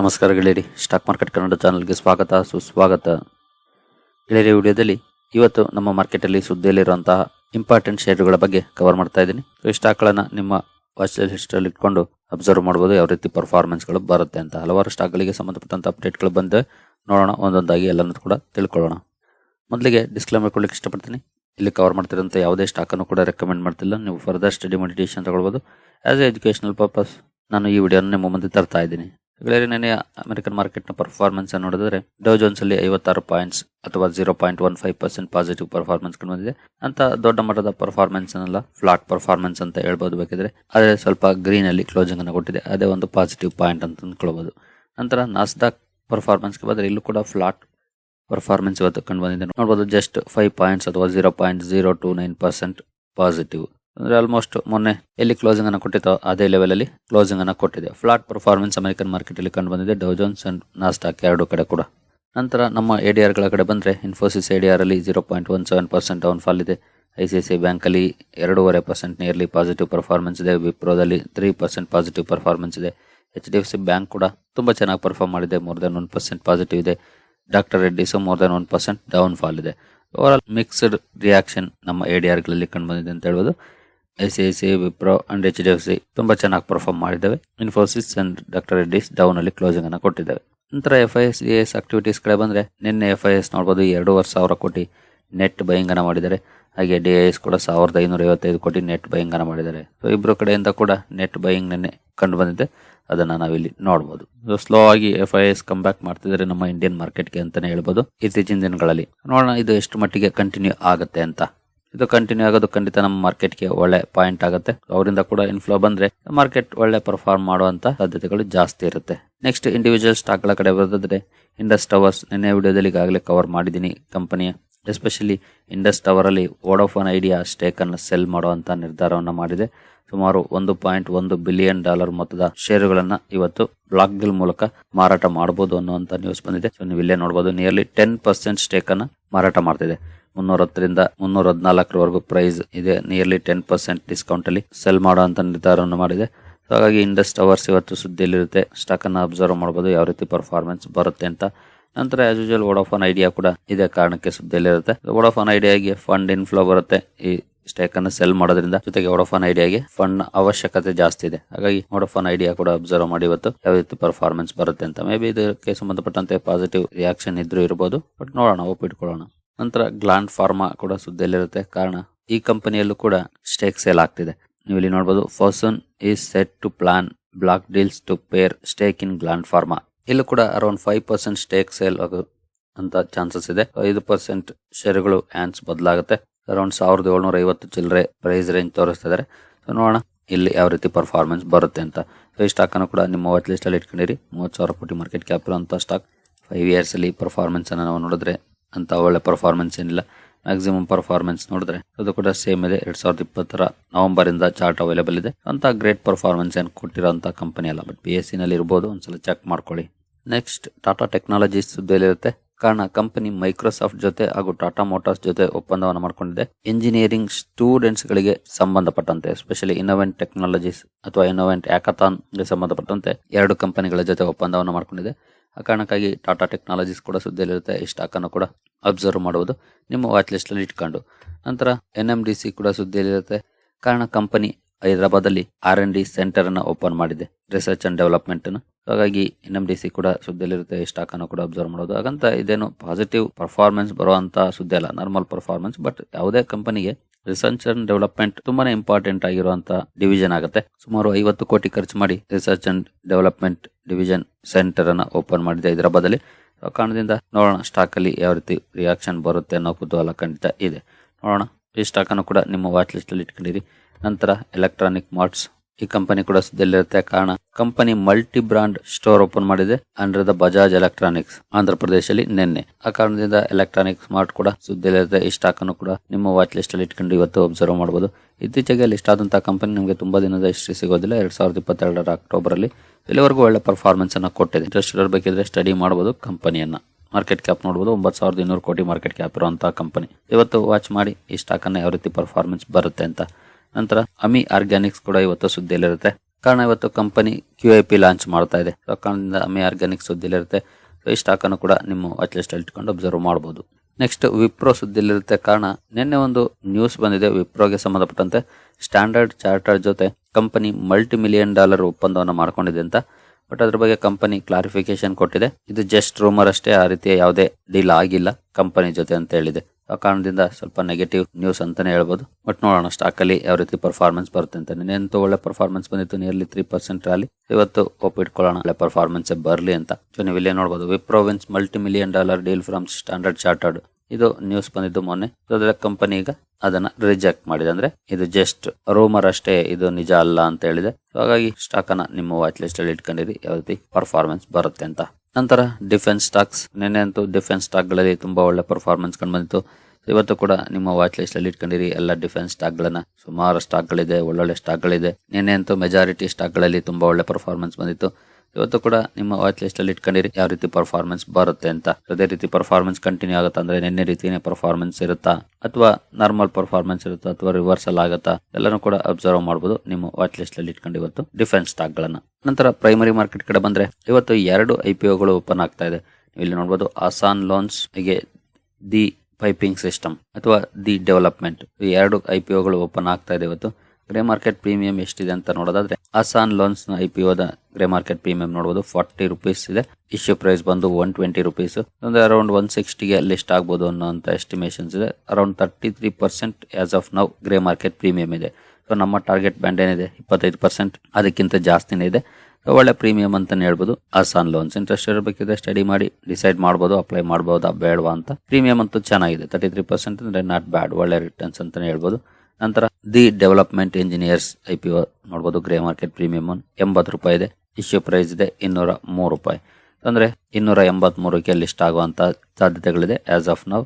ನಮಸ್ಕಾರ ಗೆಳೆಯರಿ. Stock market Kannada ಚಾನಲ್ಗೆ ಸ್ವಾಗತ, ಸುಸ್ವಾಗತ. ಗೆಳೆಯರಿ, ವಿಡಿಯೋದಲ್ಲಿ ಇವತ್ತು ನಮ್ಮ ಮಾರ್ಕೆಟಲ್ಲಿ ಸುದ್ದಿಯಲ್ಲಿರುವಂತಹ ಇಂಪಾರ್ಟೆಂಟ್ ಶೇರುಗಳ ಬಗ್ಗೆ ಕವರ್ ಮಾಡ್ತಾ ಇದ್ದೀನಿ. ಈ ಸ್ಟಾಕ್ಗಳನ್ನು ನಿಮ್ಮ ವಾಚ್ ಲಿಸ್ಟಲ್ಲಿ ಇಟ್ಕೊಂಡು ಅಬ್ಸರ್ವ್ ಮಾಡ್ಬೋದು, ಯಾವ ರೀತಿ ಪರ್ಫಾರ್ಮೆನ್ಸ್ಗಳು ಬರುತ್ತೆ ಅಂತ. ಹಲವಾರು ಸ್ಟಾಕ್ಗಳಿಗೆ ಸಂಬಂಧಪಟ್ಟಂಥ ಅಪ್ಡೇಟ್ಗಳು ಬಂದು ನೋಡೋಣ, ಒಂದೊಂದಾಗಿ ಎಲ್ಲನೂ ಕೂಡ ತಿಳ್ಕೊಳ್ಳೋಣ. ಮೊದಲಿಗೆ ಡಿಸ್ಕ್ಲೇಮರ್ ಕೊಡ್ಲಿಕ್ಕೆ ಇಷ್ಟಪಡ್ತೀನಿ. ಇಲ್ಲಿ ಕವರ್ ಮಾಡ್ತಿರೋಂಥ ಯಾವುದೇ ಸ್ಟಾಕನ್ನು ಕೂಡ ರೆಕಮೆಂಡ್ ಮಾಡ್ತಿಲ್ಲ. ನೀವು ಫರ್ದರ್ ಸ್ಟಡಿ ಮೆಡಿಟೇಷನ್ ತಗೊಳ್ಬೋದು. ಆ್ಯಸ್ ಎ ಎಜುಕೇಷನಲ್ ಪರ್ಪಸ್ ನಾನು ಈ ವಿಡಿಯೋನ ನಿಮ್ಮ ಮುಂದೆ ತರ್ತಾ ಇದ್ದೀನಿ. ಗೆಳೆಯರಿ ನೆನೆ ಅಮೆರಿಕನ್ ಮಾರ್ಕೆಟ್ನ ಪರ್ಫಾರ್ಮೆನ್ಸ್ ಅನ್ನು ನೋಡಿದ್ರೆ ಡೋ ಜೋನ್ಸ್ ಅಲ್ಲಿ ಐವತ್ತಾರು ಪಾಯಿಂಟ್ಸ್ ಅಥವಾ zero point one five percent positive performance ಬಂದಿದೆ. ಅಂತ ದೊಡ್ಡ ಮಟ್ಟದ ಪರ್ಫಾರ್ಮೆನ್ಸ್ ಅನ್ನಲ್ಲ ಫ್ಲಾಟ್ ಪರ್ಫಾರ್ಮೆನ್ಸ್ ಅಂತ ಹೇಳ್ಬೋದು ಬೇಕಿದ್ರೆ, ಆದರೆ ಸ್ವಲ್ಪ ಗ್ರೀನ್ ಅಲ್ಲಿ ಕ್ಲೋಸಿಂಗ್ ಅನ್ನು ಕೊಟ್ಟಿದೆ. ಅದೇ ಒಂದು ಪಾಸಿಟಿವ್ ಪಾಯಿಂಟ್ ಅಂತ ಅಂದ್ಕೊಳ್ಬೋದು. ನಂತರ ನಾಸ್ದಾಕ್ ಪರ್ಫಾರ್ಮೆನ್ಸ್ಗೆ ಬಂದರೆ ಇಲ್ಲೂ ಕೂಡ ಫ್ಲಾಟ್ ಪರ್ಫಾರ್ಮೆನ್ಸ್ ಇವತ್ತು ಕಂಡು ಬಂದಿದೆ. ನೋಡ್ಬೋದು ಜಸ್ಟ್ ಫೈವ್ ಪಾಯಿಂಟ್ಸ್ ಅಥವಾ zero point zero two nine percent positive ಅಂದ್ರೆ ಆಲ್ಮೋಸ್ಟ್ ಮೊನ್ನೆ ಎಲ್ಲಿ ಕ್ಲೋಸಿಂಗ್ ಅನ್ನು ಕೊಟ್ಟಿತ್ತೋ ಅದೇ ಲೆವೆಲಲ್ಲಿ ಕ್ಲೋಸಿಂಗ್ ಅನ್ನು ಕೊಟ್ಟಿದೆ. ಫ್ಲಾಟ್ ಪರ್ಫಾರ್ಮೆನ್ಸ್ ಅಮೆರಿಕನ್ ಮಾರ್ಕೆಟ್ ಅಲ್ಲಿ ಕಂಡು ಬಂದಿದೆ. ಡೌಜೋನ್ಸ್ ಅಂಡ್ ನಾಸ್ಟಾಕ್ ಎರಡು ಕಡೆ ಕೂಡ. ನಂತರ ನಮ್ಮ ಎ ಡಿ ಗಳ ಕಡೆ ಬಂದ್ರೆ ಇನ್ಫೋಸಿಸ್ ಎಡಿಆರ್ ಅಲ್ಲಿ zero point one seven percent down fall ಇದೆ ಐ ಸಿ ಸಿ ಬ್ಯಾಂಕ್ ಅಲ್ಲಿ ಎರಡೂವರೆ ಪರ್ಸೆಂಟ್ ನಿಯರ್ಲಿ ಪಾಸಿಟಿವ್ ಪರ್ಫಾರ್ಮೆನ್ಸ್ ಇದೆ. ವಿಪ್ರೋದಲ್ಲಿ ತ್ರೀ ಪರ್ಸೆಂಟ್ ಪಾಸಿಟಿವ್ ಪರ್ಫಾರ್ಮೆನ್ಸ್ ಇದೆ. H D F C bank ಕೂಡ ತುಂಬಾ ಚೆನ್ನಾಗಿ ಪರ್ಫಾರ್ಮ್ ಮಾಡಿದೆ. More than one percent positive ಇದೆ. Doctor Reddy's more than one percent down fall ಇದೆ. ಓವರ್ ಆಲ್ ಮಿಕ್ಸ್ಡ್ ರಿಯಾಕ್ಷನ್ ನಮ್ಮ ಎಡಿಆರ್ಗಳಲ್ಲಿ ಕಂಡು ಬಂದಿದೆ ಅಂತ ಹೇಳ್ಬೋದು. I C I C Wipro and H D F C ತುಂಬಾ ಚೆನ್ನಾಗಿ perform ಮಾಡಿದ್ದಾವೆ. Infosys and doctor Reddy's down ಅಲ್ಲಿ ಕ್ಲೋಸಿಂಗ್ ಅನ್ನು ಕೊಟ್ಟಿದ್ದಾವೆ. ನಂತರ F I S S activities ಕಡೆ ಬಂದ್ರೆ ನಿನ್ನೆ ಎಫ್ ಐ ಎಸ್ ನೋಡಬಹುದು ಎರಡೂವರೆ ಸಾವಿರ ಕೋಟಿ ನೆಟ್ ಬೈಯಿಂಗ್ ಮಾಡಿದ್ದಾರೆ. ಹಾಗೆ ಡಿ ಐ ಎಸ್ ಕೂಡ ಸಾವಿರದ ಐನೂರ ಐವತ್ತೈದು ಕೋಟಿ ನೆಟ್ ಬೈಯಿಂಗ್ ಮಾಡಿದ್ದಾರೆ. ಸೊ ಇಬ್ಬರು ಕಡೆಯಿಂದ ಕೂಡ ನೆಟ್ ಬೈಯಿಂಗ್ ನೆನ್ನೆ ಕಂಡು ಬಂದಿದೆ. ಅದನ್ನ ನಾವಿಲ್ಲಿ ನೋಡಬಹುದು ಸೊ ಸ್ಲೋ ಆಗಿ F I S come back ಮಾಡ್ತಿದ್ದಾರೆ ನಮ್ಮ ಇಂಡಿಯನ್ ಮಾರ್ಕೆಟ್ಗೆ ಅಂತಾನೆ ಹೇಳ್ಬೋದು. ಇತ್ತೀಚಿನ ದಿನಗಳಲ್ಲಿ ನೋಡೋಣ ಇದು ಎಷ್ಟು ಮಟ್ಟಿಗೆ ಕಂಟಿನ್ಯೂ ಆಗುತ್ತೆ ಅಂತ. ಇದು ಕಂಟಿನ್ಯೂ ಆಗೋದು ಖಂಡಿತ ನಮ್ಮ ಮಾರ್ಕೆಟ್ಗೆ ಒಳ್ಳೆ ಪಾಯಿಂಟ್ ಆಗುತ್ತೆ. ಅವರಿಂದ ಕೂಡ ಇನ್ಫ್ಲೋ ಬಂದ್ರೆ ಮಾರ್ಕೆಟ್ ಒಳ್ಳೆ ಪರ್ಫಾರ್ಮ್ ಮಾಡುವಂತ ಸಾಧ್ಯತೆಗಳು ಜಾಸ್ತಿ ಇರುತ್ತೆ. ನೆಕ್ಸ್ಟ್ ಇಂಡಿವಿಜುವಲ್ ಸ್ಟಾಕ್ಗಳ ಕಡೆ ಬರೋದಾದ್ರೆ ಇಂಡಸ್ ಟವರ್ಸ್ ನಿನ್ನೆ ವಿಡಿಯೋದಲ್ಲಿ ಈಗಾಗಲೇ ಕವರ್ ಮಾಡಿದ್ದೀನಿ ಕಂಪನಿಯ ಎಸ್ಪೆಷಲಿ ಇಂಡಸ್ ಟವರ್ ಅಲ್ಲಿ ವೋಡೋಫೋನ್ ಐಡಿಯಾ ಸ್ಟೇಕ್ ಅನ್ನು ಸೆಲ್ ಮಾಡುವಂತ ನಿರ್ಧಾರವನ್ನು ಮಾಡಿದೆ. ಸುಮಾರು ಒಂದು ಪಾಯಿಂಟ್ ಒಂದು ಬಿಲಿಯನ್ ಡಾಲರ್ ಮೊತ್ತದ ಷೇರುಗಳನ್ನ ಇವತ್ತು ಬ್ಲಾಕ್ ಡೀಲ್ ಮೂಲಕ ಮಾರಾಟ ಮಾಡಬಹುದು ಅನ್ನುವಂತ ನ್ಯೂಸ್ ಬಂದಿದೆ. ಸೊ ನೀವು ಇಲ್ಲೇ ನೋಡಬಹುದು ನಿಯರ್ಲಿ ಟೆನ್ ಪರ್ಸೆಂಟ್ ಸ್ಟೇಕ್ ಅನ್ನ ಮಾರಾಟ ಮಾಡ್ತಿದೆ. ಮುನ್ನೂರ ಹತ್ತರಿಂದ ಮುನ್ನೂರ ಹದಿನಾಲ್ಕರವರೆಗೂ ಪ್ರೈಸ್ ಇದೆ. ನಿಯರ್ಲಿ ಟೆನ್ ಪರ್ಸೆಂಟ್ ಡಿಸ್ಕೌಂಟ್ ಅಲ್ಲಿ ಸೆಲ್ ಮಾಡುವಂತ ನಿರ್ಧಾರವನ್ನು ಮಾಡಿದೆ. ಹಾಗಾಗಿ ಇಂಡಸ್ ಟವರ್ಸ್ ಇವತ್ತು ಸುದ್ದಿಯಲ್ಲಿರುತ್ತೆ. ಸ್ಟಾಕ್ ಅನ್ನು ಅಬ್ಸರ್ವ್ ಮಾಡಬಹುದು ಯಾವ ರೀತಿ ಪರ್ಫಾರ್ಮೆನ್ಸ್ ಬರುತ್ತೆ ಅಂತ. ನಂತರ ಆಸ್ ಯೂಶಲ್ ವೋಡಾಫೋನ್ ಐಡಿಯಾ ಕೂಡ ಇದೇ ಕಾರಣಕ್ಕೆ ಸುದ್ದಿಯಲ್ಲಿರುತ್ತೆ. ವೋಡಾಫೋನ್ ಐಡಿಯಾಗೆ ಫಂಡ್ ಇನ್ಫ್ಲೋ ಬರುತ್ತೆ. ಈ ಸ್ಟೇಕ್ ಅನ್ನು ಸೆಲ್ ಮಾಡೋದ್ರಿಂದ ಜೊತೆಗೆ ವೋಡಾಫೋನ್ ಐಡಿಯಾಗೆ ಫಂಡ್ ಅವಶ್ಯಕತೆ ಜಾಸ್ತಿ ಇದೆ. ಹಾಗಾಗಿ ವೋಡಾಫೋನ್ ಐಡಿಯಾ ಕೂಡ ಅಬ್ಸರ್ವ್ ಮಾಡಿ ಇವತ್ತು ಯಾವ ರೀತಿ ಪರ್ಫಾರ್ಮೆನ್ಸ್ ಬರುತ್ತೆ ಅಂತ. ಮೇ ಬಿ ಇದಕ್ಕೆ ಸಂಬಂಧಪಟ್ಟಂತೆ ಪಾಸಿಟಿವ್ ರಿಯಾಕ್ಷನ್ ಇದ್ರೂ ಇರಬಹುದು ಬಟ್ ನೋಡೋಣ, ಒಪ್ಪಿಟ್ಕೊಳ್ಳೋಣ. ನಂತರ ಗ್ಲಾಂಡ್ ಫಾರ್ಮಾ ಕೂಡ ಸುದ್ದಿಯಲ್ಲಿರುತ್ತೆ. ಕಾರಣ, ಈ ಕಂಪನಿಯಲ್ಲೂ ಕೂಡ ಸ್ಟೇಕ್ ಸೇಲ್ ಆಗ್ತಿದೆ. ನೀವು ಇಲ್ಲಿ ನೋಡಬಹುದು Fosun is set to plan block deals to pare stake in Gland Pharma ಇಲ್ಲೂ ಕೂಡ around five percent stake sale ಆಗೋ ಅಂತ ಚಾನ್ಸಸ್ ಇದೆ. ಐದು ಪರ್ಸೆಂಟ್ ಶೇರ್ಗಳು ಆನ್ಸ್ ಬದಲಾಗುತ್ತೆ. ಅರೌಂಡ್ ಸಾವಿರದ ಏಳ್ನೂರ ಐವತ್ತು ಚಿಲ್ಲರೆ ಪ್ರೈಸ್ ರೇಂಜ್ ತೋರಿಸ್ತಾ ಇದ್ದಾರೆ ಸೊ ನೋಡೋಣ, ಇಲ್ಲಿ ಯಾವ ರೀತಿ ಪರ್ಫಾರ್ಮೆನ್ಸ್ ಬರುತ್ತೆ ಅಂತ. ಈ ಸ್ಟಾಕ್ ಅನ್ನು ಕೂಡ ನಿಮ್ಮ ವಾಚ್ ಲಿಸ್ಟ್ ಅಲ್ಲಿ ಇಟ್ಕೊಂಡಿರಿ. ಮೂವತ್ತು ಸಾವಿರ ಕೋಟಿ ಮಾರ್ಕೆಟ್ ಕ್ಯಾಪ್ ಇರುವಂತ ಸ್ಟಾಕ್ ಫೈವ್ ಇಯರ್ಸ್ ಅಲ್ಲಿ ಪರ್ಫಾರ್ಮೆನ್ಸ್ ಅನ್ನು ನಾವು ನೋಡಿದ್ರೆ ಅಂತ ಒಳ್ಳೆ ಪರ್ಫಾರ್ಮೆನ್ಸ್ ಏನಿಲ್ಲ. ಮ್ಯಾಕ್ಸಿಮಮ್ ಪರ್ಫಾರ್ಮೆನ್ಸ್ ನೋಡಿದ್ರೆ ಅದು ಕೂಡ ಸೇಮ್ ಇದೆ. ಎರಡ್ ಸಾವಿರದ ಇಪ್ಪತ್ತರ ನವೆಂಬರ್ ಇಂದ ಚಾರ್ಟ್ ಅವೈಲೇಬಲ್ ಇದೆ. ಅಂತ ಗ್ರೇಟ್ ಪರ್ಫಾರ್ಮೆನ್ಸ್ ಏನು ಕೊಟ್ಟಿರೋಂಥ ಕಂಪನಿ ಅಲ್ಲ. ಬಟ್ ಬಿ ಎಸ್ ಸಿ ನಲ್ಲಿ ಇರ್ಬೋದು. ಒಂದ್ಸಲ ಚೆಕ್ ಮಾಡ್ಕೊಳ್ಳಿ. ನೆಕ್ಸ್ಟ್ ಟಾಟಾ ಟೆಕ್ನಾಲಜೀಸ್ ಸುದ್ದಿಯಲ್ಲಿರುತ್ತೆ. ಕಾರಣ ಕಂಪನಿ ಮೈಕ್ರೋಸಾಫ್ಟ್ ಜೊತೆ ಹಾಗೂ ಟಾಟಾ ಮೋಟಾರ್ಸ್ ಜೊತೆ ಒಪ್ಪಂದವನ್ನು ಮಾಡಿಕೊಂಡಿದೆ. ಇಂಜಿನಿಯರಿಂಗ್ ಸ್ಟೂಡೆಂಟ್ಸ್ ಗಳಿಗೆ ಸಂಬಂಧಪಟ್ಟಂತೆ ಎಸ್ಪೆಷಲಿ ಇನ್ನೋವೆಂಟ್ ಟೆಕ್ನಾಲಜೀಸ್ ಅಥವಾ ಇನ್ನೋವೆಂಟ್ ಯಾಕಥಾನ್ಗೆ ಸಂಬಂಧಪಟ್ಟಂತೆ, ಎರಡು ಕಂಪನಿಗಳ ಜೊತೆ ಒಪ್ಪಂದವನ್ನು ಮಾಡಿಕೊಂಡಿದೆ. ಆ ಕಾರಣಕ್ಕಾಗಿ ಟಾಟಾ ಟೆಕ್ನಾಲಜೀಸ್ ಕೂಡ ಸುದ್ದಿಯಲ್ಲಿರುತ್ತೆ. ಈ ಸ್ಟಾಕನ್ನು ಕೂಡ ಅಬ್ಸರ್ವ್ ಮಾಡುವುದು ನಿಮ್ಮ ವಾಚ್ ಲಿಸ್ಟಲ್ಲಿ ಇಟ್ಕೊಂಡು. ನಂತರ ಎನ್ ಎಂ ಡಿ ಸಿ ಕೂಡ ಸುದ್ದಿಯಲ್ಲಿರುತ್ತೆ. ಕಾರಣ ಕಂಪನಿ ಹೈದರಾಬಾದಲ್ಲಿ ಆರ್ ಎನ್ ಡಿ ಸೆಂಟರ್ ಅನ್ನು ಓಪನ್ ಮಾಡಿದೆ. ರಿಸರ್ಚ್ ಅಂಡ್ ಡೆವಲಪ್ಮೆಂಟ್ ಅನ್ನು. ಹಾಗಾಗಿ ಎನ್ ಎಂ ಡಿ ಸಿ ಕೂಡ ಸುದ್ದಿಯಲ್ಲಿರುತ್ತೆ. ಈ ಸ್ಟಾಕ್ ಅನ್ನು ಕೂಡ ಅಬ್ಸರ್ವ್ ಮಾಡೋದು ಹಾಗಂತ ಇದೇನು ಪಾಸಿಟಿವ್ ಪರ್ಫಾರ್ಮೆನ್ಸ್ ಬರುವಂತ ಸುದ್ದಿ ಅಲ್ಲ. ನಾರ್ಮಲ್ ಪರ್ಫಾರ್ಮೆನ್ಸ್ ಬಟ್ ಯಾವುದೇ ಕಂಪನಿಗೆ ರಿಸರ್ಚ್ ಅಂಡ್ ಡೆವಲಪ್ಮೆಂಟ್ ತುಂಬಾನೇ ಇಂಪಾರ್ಟೆಂಟ್ ಆಗಿರುವಂತ ಡಿವಿಷನ್ ಆಗುತ್ತೆ. ಸುಮಾರು ಐವತ್ತು ಕೋಟಿ ಖರ್ಚು ಮಾಡಿ research and development division centre ಅನ್ನ ಓಪನ್ ಮಾಡಿದೆ ಹೈದರಾಬಾದ್ ಕಾರಣದಿಂದ ನೋಡೋಣ ಸ್ಟಾಕ್ ಅಲ್ಲಿ ಯಾವ ರೀತಿ ರಿಯಾಕ್ಷನ್ ಬರುತ್ತೆ ಅನ್ನೋ ಕುತೂಹಲ ಖಂಡಿತ ಇದೆ. ನೋಡೋಣ, ಈ ಸ್ಟಾಕ್ ಅನ್ನು ಕೂಡ ನಿಮ್ಮ ವಾಚ್ ಲಿಸ್ಟ್ ಅಲ್ಲಿ ಇಟ್ಕೊಂಡಿರಿ. ನಂತರ ಎಲೆಕ್ಟ್ರಾನಿಕ್ ಮಾರ್ಟ್ಸ್ ಈ ಕಂಪನಿ ಕೂಡ ಸುದ್ದಿಯಲ್ಲಿರುತ್ತೆ ಕಾರಣ company multi brand store open ಮಾಡಿದೆ. Under the Bajaj electronics Andhra ಪ್ರದೇಶದಲ್ಲಿ ನಿನ್ನೆ. ಆ ಕಾರಣದಿಂದ ಎಲೆಕ್ಟ್ರಾನಿಕ್ ಸ್ಮಾರ್ಟ್ ಕೂಡ ಸುದ್ದಿಯಲ್ಲಿರುತ್ತೆ ಈ ಸ್ಟಾಕ್ ಅನ್ನು ಕೂಡ ನಿಮ್ಮ ವಾಚ್ ಲಿಸ್ಟ್ ಅಲ್ಲಿ ಇಟ್ಕೊಂಡು ಇವತ್ತು ಅಬ್ಸರ್ವ್ ಮಾಡಬಹುದು ಇತ್ತೀಚೆಗೆ ಲಿಸ್ಟ್ ಆದಂತಹ ಕಂಪನಿ ನಿಮಗೆ ತುಂಬಾ ದಿನದ ಹಿಸ್ಟ್ರಿ ಸಿಗೋದಿಲ್ಲ. ಎರಡ್ ಸಾವಿರದ ಇಪ್ಪತ್ತೆರಡರ ಅಕ್ಟೋಬರ್ ಅಲ್ಲಿ ಇಲ್ಲಿವರೆಗೂ ಒಳ್ಳೆ ಪರ್ಫಾರ್ಮೆನ್ಸ್ ಅನ್ನ ಕೊಟ್ಟಿದೆ. ಇಂಟ್ರೆಸ್ಟ್ ಇರಬೇಕಿದ್ರೆ ಸ್ಟಡಿ ಮಾಡಬಹುದು ಕಂಪನಿಯನ್ನ ಮಾರ್ಕೆಟ್ ಕ್ಯಾಪ್ ನೋಡಬಹುದು ಒಂಬತ್ತು ಸಾವಿರದ ಇನ್ನೂರು ಕೋಟಿ ಮಾರ್ಕೆಟ್ ಕ್ಯಾಪ್ ಇರುವಂತಹ ಕಂಪನಿ ಇವತ್ತು ವಾಚ್ ಮಾಡಿ ಈ ಸ್ಟಾಕ್ ಅನ್ನ ಯಾವ ರೀತಿ ಪರ್ಫಾರ್ಮೆನ್ಸ್ ಬರುತ್ತೆ ಅಂತ ನಂತರ ಅಮಿ ಆರ್ಗ್ಯಾನಿಕ್ಸ್ ಕೂಡ ಇವತ್ತು ಸುದ್ದಿಯಲ್ಲಿರುತ್ತೆ. ಕಾರಣ ಇವತ್ತು company Q I P launch ಮಾಡ್ತಾ ಇದೆ. ಸೊ ಕಾರಣದಿಂದ ಅಮಿ ಆರ್ಗ್ಯಾನಿಕ್ಸ್ ಸುದ್ದಿಲಿರುತ್ತೆ ಸೊ ಈ ಸ್ಟಾಕ್ ಅನ್ನು ಕೂಡ ನಿಮ್ಮ ವಾಚ್ ಲಿಸ್ಟ್ ಇಟ್ಕೊಂಡು ಅಬ್ಸರ್ವ್ ಮಾಡಬಹುದು ನೆಕ್ಸ್ಟ್ ವಿಪ್ರೋ ಸುದ್ದಿಯಲ್ಲಿರುತ್ತೆ. ಕಾರಣ, ನಿನ್ನೆ ಒಂದು ನ್ಯೂಸ್ ಬಂದಿದೆ ವಿಪ್ರೋಗೆ ಸಂಬಂಧಪಟ್ಟಂತೆ. ಸ್ಟ್ಯಾಂಡರ್ಡ್ ಚಾರ್ಟರ್ ಜೊತೆ ಕಂಪನಿ ಮಲ್ಟಿ ಮಿಲಿಯನ್ ಡಾಲರ್ ಒಪ್ಪಂದವನ್ನು ಮಾಡ್ಕೊಂಡಿದೆ ಅಂತ. ಬಟ್ ಅದ್ರ ಬಗ್ಗೆ ಕಂಪನಿ ಕ್ಲಾರಿಫಿಕೇಶನ್ ಕೊಟ್ಟಿದೆ. ಇದು ಜಸ್ಟ್ ರೂಮರ್ ಅಷ್ಟೇ, ಆ ರೀತಿಯ ಯಾವುದೇ ಡೀಲ್ ಆಗಿಲ್ಲ ಕಂಪನಿ ಜೊತೆ ಅಂತ ಹೇಳಿದೆ. ಆ ಕಾರಣದಿಂದ ಸ್ವಲ್ಪ ನೆಗೆಟಿವ್ ನ್ಯೂಸ್ ಅಂತಾನೆ ಹೇಳ್ಬೋದು. ಬಟ್ ನೋಡೋಣ ಸ್ಟಾಕ್ ಅಲ್ಲಿ ಯಾವ ರೀತಿ ಪರ್ಫಾರ್ಮೆನ್ಸ್ ಬರುತ್ತೆ ಅಂತ. ನಿನ್ನೆಂತೂ ಒಳ್ಳೆ ಪರ್ಫಾರ್ಮೆನ್ಸ್ ಬಂದಿತ್ತು ನಿಯರ್ಲಿ ತ್ರೀ ಪರ್ಸೆಂಟ್ ರಾಲಿ ಇವತ್ತು ಒಪ್ಪಿಟ್ಕೊಳ್ಳೋಣ ಒಳ್ಳೆ ಪರ್ಫಾರ್ಮೆನ್ಸ್ ಬರಲಿ ಅಂತ. ಸೊ ನೀವು ಇಲ್ಲೇ ನೋಡಬಹುದು Wipro wins multi million dollar deal from Standard Chartered ಇದು ನ್ಯೂಸ್ ಬಂದಿದ್ದು ಮೊನ್ನೆ. ಅದರ ಕಂಪನಿ ಈಗ ಅದನ್ನ ರಿಜೆಕ್ಟ್ ಮಾಡಿದೆ. ಅಂದ್ರೆ ಇದು ಜಸ್ಟ್ ರೂಮರ್ ಅಷ್ಟೇ, ಇದು ನಿಜ ಅಲ್ಲ ಅಂತ ಹೇಳಿದೆ. ಹಾಗಾಗಿ ಸ್ಟಾಕ್ ಅನ್ನ ನಿಮ್ಮ ವಾಚ್ ಲಿಸ್ಟ್ ಅಲ್ಲಿ ಇಟ್ಕೊಂಡಿರಿ, ಯಾವ ರೀತಿ ಪರ್ಫಾರ್ಮೆನ್ಸ್ ಬರುತ್ತೆ ಅಂತ. ನಂತರ ಡಿಫೆನ್ಸ್ ಸ್ಟಾಕ್ಸ್. ನಿನ್ನೆ ಅಂತೂ ಡಿಫೆನ್ಸ್ ಸ್ಟಾಕ್ಗಳಲ್ಲಿ ತುಂಬ ತುಂಬಾ ಒಳ್ಳೆ ಪರ್ಫಾರ್ಮೆನ್ಸ್ ಕಂಡು ಬಂದಿತ್ತು. ಇವತ್ತು ಕೂಡ ನಿಮ್ಮ ವಾಚ್ ಲಿಸ್ಟ್ ಅಲ್ಲಿ ಇಟ್ಕೊಂಡಿರಿ ಎಲ್ಲ ಡಿಫೆನ್ಸ್ ಸ್ಟಾಕ್ಗಳನ್ನ. ಸುಮಾರು ಸ್ಟಾಕ್ಗಳಿದೆ, ಒಳ್ಳೊಳ್ಳೆ ಸ್ಟಾಕ್ಗಳಿದೆ. ನಿನ್ನೆ ಅಂತೂ ಮೆಜಾರಿಟಿ ಸ್ಟಾಕ್ಗಳಲ್ಲಿ ತುಂಬಾ ಒಳ್ಳೆ ಪರ್ಫಾರ್ಮೆನ್ಸ್ ಬಂದಿತ್ತು. ಇವತ್ತು ಕೂಡ ನಿಮ್ಮ ವಾಚ್ ಲಿಸ್ಟ್ ಅಲ್ಲಿ ಇಟ್ಕೊಂಡಿರಿ ಯಾವ ರೀತಿ ಪರ್ಫಾರ್ಮೆನ್ಸ್ ಬರುತ್ತೆ ಅಂತ. ಅದೇ ರೀತಿ ಪರ್ಫಾರ್ಮೆನ್ಸ್ ಕಂಟಿನ್ಯೂ ಆಗುತ್ತಾ ಅಂದ್ರೆ ನಿನ್ನೆ ರೀತಿನೇ ಪರ್ಫಾರ್ಮೆನ್ಸ್ ಇರುತ್ತಾ? ಅಥವಾ ನಾರ್ಮಲ್ ಪರ್ಫಾರ್ಮೆನ್ಸ್ ಇರುತ್ತಾ ಅಥವಾ ರಿವರ್ಸಲ್ ಆಗುತ್ತಾ? ಎಲ್ಲಾನು ಕೂಡ ಅಬ್ಸರ್ವ್ ಮಾಡಬಹುದು ನಿಮ್ಮ ವಾಚ್ ಲಿಸ್ಟ್ ಅಲ್ಲಿ ಇಟ್ಕೊಂಡು ಇವತ್ತು ಡಿಫೆನ್ಸ್ ಸ್ಟಾಕ್ ಗಳನ್ನ. ನಂತರ ಪ್ರೈಮರಿ ಮಾರ್ಕೆಟ್ ಕಡೆ ಬಂದ್ರೆ ಇವತ್ತು ಎರಡು ಐ ಪಿ ಓಪನ್ ಆಗ್ತಾ ಇದೆ. ಇಲ್ಲಿ ನೋಡಬಹುದು ಆಸಾನ್ ಲೋನ್ಸ್ ಹೀಗೆ ದಿ ಪೈಪಿಂಗ್ ಸಿಸ್ಟಮ್ ಅಥವಾ ದಿ ಡೆವಲಪ್ಮೆಂಟ್ ಎರಡು ಐ ಪಿ ಓಪನ್ ಆಗ್ತಾ ಇದೆ ಇವತ್ತು. ಗ್ರೇ ಮಾರ್ಕೆಟ್ ಪ್ರೀಮಿಯಂ ಎಷ್ಟಿದೆ ಅಂತ ನೋಡೋದಾದ್ರೆ ಅಸಾನ್ ಲೋನ್ಸ್ನ ಐ ಒದ ಗ್ರೇ ಮಾರ್ಕೆಟ್ ಪ್ರೀಮಿಯಂ ನೋಡಬಹುದು ಫಾರ್ಟಿ ರುಪೀಸ್ ಇದೆ. ಇಶ್ಯೂ ಪ್ರೈಸ್ ಬಂದು ಒನ್ ಟ್ವೆಂಟಿ ರುಪೀಸ್ ಅಂದ್ರೆ ಅರೌಂಡ್ ಒನ್ ಸಿಕ್ಸ್ಟಿಗೆ ಲಿಸ್ಟ್ ಆಗ್ಬೋದು ಅನ್ನೋಂಥ ಎಸ್ಟಿಮೇಷನ್ಸ್ ಇದೆ. Around thirty three percent as of now grey market premium ಇದೆ. ಸೊ ನಮ್ಮ ಟಾರ್ಗೆಟ್ ಬ್ಯಾಂಡ್ ಏನಿದೆ? ಇಪ್ಪತ್ತೈದು ಪರ್ಸೆಂಟ್ ಅದಕ್ಕಿಂತ ಜಾಸ್ತಿನೇ ಇದೆ. ಒಳ್ಳೆ ಪ್ರೀಮಿಯಂ ಅಂತ ಹೇಳ್ಬೋದು. ಅಸಾನ್ ಲೋನ್ಸ್ ಇಂಟ್ರೆಸ್ಟ್ ಇರಬೇಕಿದ್ರೆ ಸ್ಟಡಿ ಮಾಡಿ ಡಿಸೈಡ್ ಮಾಡ್ಬೋದು ಅಪ್ಲೈ ಮಾಡ್ಬೋದಾ, ಬೇಡವಾ ಅಂತ. ಪ್ರೀಮಿಯಂ ಅಂತೂ ಚೆನ್ನಾಗಿದೆ. ತರ್ಟಿ ತ್ರೀ ಪರ್ಸೆಂಟ್ ಅಂದ್ರೆ ನಾಟ್ ಬ್ಯಾಡ್ ಒಳ್ಳೆ ರಿಟರ್ನ್ಸ್ ಅಂತಾನೆ ಹೇಳ್ಬೋದು. ನಂತರ the development engineers I P O ನೋಡ್ಬೋದು, ಗ್ರೇ ಮಾರ್ಕೆಟ್ ಪ್ರೀಮಿಯಂ ಎಂಬತ್ತು ರೂಪಾಯಿ ಇದೆ. ಇಶ್ಯೂ ಪ್ರೈಸ್ ಇದೆ ಇನ್ನೂರ ಮೂರು ರೂಪಾಯಿ. ಅಂದ್ರೆ ಇನ್ನೂರ ಎಂಬತ್ಮೂರಕ್ಕೆ ಲಿಸ್ಟ್ ಆಗುವಂಥ ಸಾಧ್ಯತೆಗಳಿದೆ as of now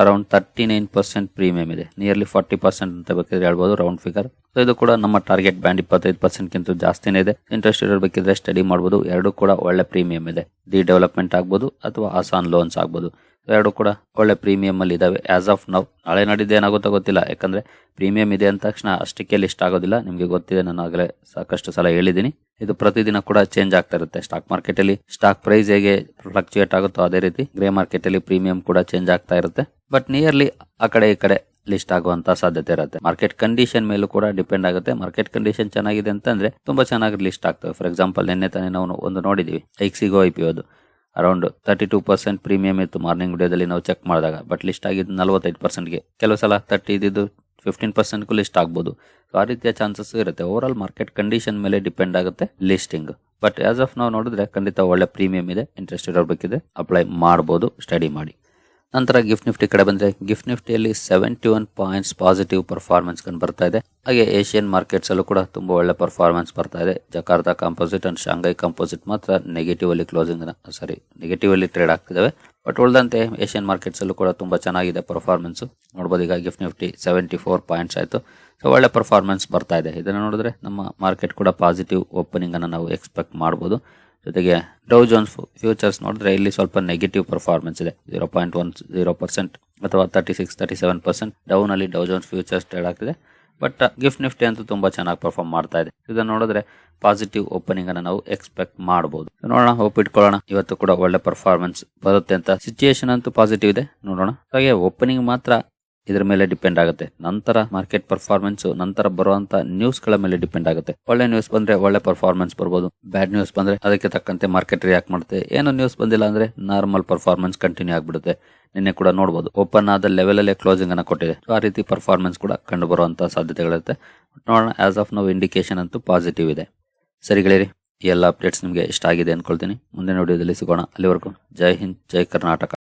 around thirty nine percent premium ಇದೆ. ನಿಯರ್ಲಿ ಫಾರ್ಟಿ ಪರ್ಸೆಂಟ್ ಅಂತ ಬೇಕಿದ್ರೆ ಹೇಳ್ಬೋದು ರೌಂಡ್ ಫಿಗರ್ ಸೊ ಇದು ಕೂಡ ನಮ್ಮ ಟಾರ್ಗೆಟ್ ಬ್ಯಾಂಡ್ ಇಪ್ಪತ್ತೈದು ಪರ್ಸೆಂಟ್ ಗಿಂತ ಜಾಸ್ತಿನೇ ಇದೆ. ಇಂಟ್ರೆಸ್ಟ್ ಇರಬೇಕಿದ್ರೆ ಸ್ಟಡಿ ಮಾಡ್ಬೋದು. ಎರಡು ಕೂಡ ಒಳ್ಳೆ ಪ್ರೀಮಿಯಂ ಇದೆ. ದಿ ಡೆವಲಪ್ಮೆಂಟ್ ಆಗ್ಬೋದು ಅಥವಾ ಆಸಾನ್ ಲೋನ್ಸ್ ಆಗ್ಬೋದು. ಎರಡು ಕೂಡ ಒಳ್ಳೆ ಪ್ರೀಮಿಯಂ ಅಲ್ಲಿ ಇದಾವೆ. ಆಸ್ ಆಫ್ ನೌ ನಾಳೆ ನಾಡಿದ್ದು ಏನಾಗುತ್ತೋ ಗೊತ್ತಿಲ್ಲ. ಯಾಕಂದ್ರೆ ಪ್ರೀಮಿಯಂ ಇದೆ ಅಂದ ತಕ್ಷಣ ಅಷ್ಟಕ್ಕೆ ಲಿಸ್ಟ್ ಆಗೋದಿಲ್ಲ. ನಿಮಗೆ ಗೊತ್ತಿದೆ, ನಾನು ಆಗಲೇ ಸಾಕಷ್ಟು ಸಲ ಹೇಳಿದ್ದೀನಿ. ಇದು ಪ್ರತಿದಿನ ಕೂಡ ಚೇಂಜ್ ಆಗ್ತಾ ಇರುತ್ತೆ. ಸ್ಟಾಕ್ ಮಾರ್ಕೆಟ್ ಅಲ್ಲಿ ಸ್ಟಾಕ್ ಪ್ರೈಸ್ ಹೇಗೆ ಫ್ಲಕ್ಚುಯೇಟ್ ಆಗುತ್ತೋ ಅದೇ ರೀತಿ ಗ್ರೇ ಮಾರ್ಕೆಟ್ ಅಲ್ಲಿ ಪ್ರೀಮಿಯಂ ಕೂಡ ಚೇಂಜ್ ಆಗ್ತಾ ಇರುತ್ತೆ. ಬಟ್ ನಿಯರ್ಲಿ ಆ ಕಡೆ ಈ ಕಡೆ ಲಿಸ್ಟ್ ಆಗುವಂತ ಸಾಧ್ಯತೆ ಇರುತ್ತೆ. ಮಾರ್ಕೆಟ್ ಕಂಡೀಷನ್ ಮೇಲೂ ಕೂಡ ಡಿಪೆಂಡ್ ಆಗುತ್ತೆ. ಮಾರ್ಕೆಟ್ ಕಂಡೀಷನ್ ಚೆನ್ನಾಗಿದೆ ಅಂತಂದ್ರೆ ತುಂಬಾ ಚೆನ್ನಾಗಿ ಲಿಸ್ಟ್ ಆಗ್ತವೆ. ಫಾರ್ ಎಕ್ಸಾಂಪಲ್ ನಿನ್ನೆ ತಾನೇ ನಾವು ಒಂದು ನೋಡಿದೀವಿ. ಐಕ್ಸಿಗೋ ಐ ಅದು. Around thirty two percent premium ಇತ್ತು ಮಾರ್ನಿಂಗ್ ವಿಡಿಯೋದಲ್ಲಿ ನಾವು ಚೆಕ್ ಮಾಡಿದಾಗ. ಬಟ್ ಲಿಸ್ಟ್ ಆಗಿದ್ದು ನಲವತ್ತೈದು ಪರ್ಸೆಂಟ್ಗೆ ಕೆಲವು ಸಲ ತರ್ಟಿ ಇದ್ದಿದ್ದು ಫಿಫ್ಟೀನ್ ಪರ್ಸೆಂಟ್ಗೂ ಲಿಸ್ಟ್ ಆಗ್ಬೋದು. ಆ ರೀತಿಯ ಚಾನ್ಸಸ್ ಇರುತ್ತೆ. ಓವರ್ ಆಲ್ ಮಾರ್ಕೆಟ್ ಕಂಡೀಷನ್ ಮೇಲೆ ಡಿಪೆಂಡ್ ಆಗುತ್ತೆ ಲಿಸ್ಟಿಂಗ್ ಬಟ್ ಆಸ್ ಆಫ್ ನಾವು ನೋಡಿದ್ರೆ ಖಂಡಿತ ಒಳ್ಳೆ ಪ್ರೀಮಿಯಂ ಇದೆ. ಇಂಟ್ರೆಸ್ಟ್ ಇರಬೇಕಿದೆ ಅಪ್ಲೈ ಮಾಡ್ಬೋದು ಸ್ಟಡಿ ಮಾಡಿ. ನಂತರ ಗಿಫ್ಟ್ ನಿಫ್ಟಿ ಕಡೆ ಬಂದರೆ GIFT ನಿಫ್ಟಿಯಲ್ಲಿ seventy one points positive performance ಕಂಡು ಬರ್ತಾ ಇದೆ. ಹಾಗೆ ಏಷ್ಯನ್ ಮಾರ್ಕೆಟ್ಸಲ್ಲೂ ಕೂಡ ತುಂಬ ಒಳ್ಳೆ ಪರ್ಫಾರ್ಮೆನ್ಸ್ ಬರ್ತಾ ಇದೆ. Jakarta composite and Shanghai composite ಮಾತ್ರ ನೆಗೆಟಿವ್ ಅಲ್ಲಿ ಕ್ಲೋಸಿಂಗ್ ಸಾರಿ ನೆಗೆಟಿವ್ ಅಲ್ಲಿ ಟ್ರೇಡ್ ಆಗ್ತಿದ್ದಾವೆ ಬಟ್ ಉಳಿದಂತೆ ಏಷ್ಯನ್ ಮಾರ್ಕೆಟ್ಸಲ್ಲೂ ಕೂಡ ತುಂಬ ಚೆನ್ನಾಗಿದೆ ಪರ್ಫಾರ್ಮೆನ್ಸು ನೋಡ್ಬೋದು ಈಗ GIFT Nifty seventy four points ಆಯಿತು. ಸೊ ಒಳ್ಳೆ ಪರ್ಫಾರ್ಮೆನ್ಸ್ ಬರ್ತಾ ಇದೆ. ಇದನ್ನು ನೋಡಿದ್ರೆ ನಮ್ಮ ಮಾರ್ಕೆಟ್ ಕೂಡ ಪಾಸಿಟಿವ್ ಓಪನಿಂಗ್ ಅನ್ನು ನಾವು ಎಕ್ಸ್ಪೆಕ್ಟ್ ಮಾಡಬಹುದು ಜೊತೆಗೆ ಡೌ ಜೋನ್ಸ್ ಫ್ಯೂಚರ್ಸ್ ನೋಡಿದ್ರೆ ಇಲ್ಲಿ ಸ್ವಲ್ಪ ನೆಗೆಟಿವ್ ಪರ್ಫಾರ್ಮೆನ್ಸ್ ಇದೆ. Zero point one zero percent ಅಥವಾ thirty six thirty seven percent down ಅಲ್ಲಿ ಡೌ ಜೋನ್ಸ್ ಫ್ಯೂಚರ್ಸ್ ಟ್ರೇಡ್ ಆಗ್ತಿದೆ ಬಟ್ ಗಿಫ್ಟ್ ನಿಫ್ಟಿ ಅಂತೂ ತುಂಬಾ ಚೆನ್ನಾಗಿ ಪರ್ಫಾರ್ಮ್ ಮಾಡ್ತಾ ಇದೆ. ಇದನ್ನು ನೋಡಿದ್ರೆ ಪಾಸಿಟಿವ್ ಓಪನಿಂಗ್ ಅನ್ನು ನಾವು ಎಕ್ಸ್ಪೆಕ್ಟ್ ಮಾಡಬಹುದು ನೋಡೋಣ ಹೋಪ್ ಇಟ್ಕೊಳ್ಳೋಣ. ಇವತ್ತು ಕೂಡ ಒಳ್ಳೆ ಪರ್ಫಾರ್ಮೆನ್ಸ್ ಬರುತ್ತೆ ಅಂತ ಸಿಚುಯೇಷನ್ ಅಂತೂ ಪಾಸಿಟಿವ್ ಇದೆ. ನೋಡೋಣ. ಹಾಗೆ ಓಪನಿಂಗ್ ಮಾತ್ರ ಇದ್ರ ಮೇಲೆ ಡಿಪೆಂಡ್ ಆಗುತ್ತೆ. ನಂತರ ಮಾರ್ಕೆಟ್ ಪರ್ಫಾರ್ಮೆನ್ಸ್ ನಂತರ ಬರುವಂತ ನ್ಯೂಸ್ಗಳ ಮೇಲೆ ಡಿಪೆಂಡ್ ಆಗುತ್ತೆ. ಒಳ್ಳೆ ನ್ಯೂಸ್ ಬಂದ್ರೆ ಒಳ್ಳೆ ಪರ್ಫಾರ್ಮೆನ್ಸ್ ಬರ್ಬೋದು. ಬ್ಯಾಡ್ ನ್ಯೂಸ್ ಬಂದ್ರೆ ಅದಕ್ಕೆ ತಕ್ಕಂತೆ ಮಾರ್ಕೆಟ್ ರಿಯಾಕ್ಟ್ ಮಾಡುತ್ತೆ. ಏನು ನ್ಯೂಸ್ ಬಂದಿಲ್ಲ ಅಂದ್ರೆ ನಾರ್ಮಲ್ ಪರ್ಫಾರ್ಮೆನ್ಸ್ ಕಂಟಿನ್ಯೂ ಆಗ್ಬಿಡುತ್ತೆ. ನಿನ್ನೆ ಕೂಡ ನೋಡಬಹುದು ಓಪನ್ ಆದ ಲೆವೆಲ್ ಅಲ್ಲೇ ಕ್ಲೋಸಿಂಗ್ ಅನ್ನ ಕೊಟ್ಟಿದೆ. ಆ ರೀತಿ ಪರ್ಫಾರ್ಮೆನ್ಸ್ ಕೂಡ ಕಂಡು ಬರುವಂತಹ ಸಾಧ್ಯತೆಗಳಿರುತ್ತೆ. ನೋಡೋಣ ಆಸ್ ಆಫ್ ನೋ ಇಂಡಿಕೇಶನ್ ಅಂತೂ ಪಾಸಿಟಿವ್ ಇದೆ. ಸರಿ ಗೆಳೆಯರಿ, ಈ ಎಲ್ಲ ಅಪ್ಡೇಟ್ಸ್ ನಿಮಗೆ ಇಷ್ಟ ಆಗಿದೆ ಅನ್ಕೊಳ್ತೀನಿ. ಮುಂದಿನ ವಿಡಿಯೋದಲ್ಲಿ ಸಿಗೋಣ. ಅಲ್ಲಿವರೆಗೂ ಜೈ ಹಿಂದ್, ಜೈ ಕರ್ನಾಟಕ.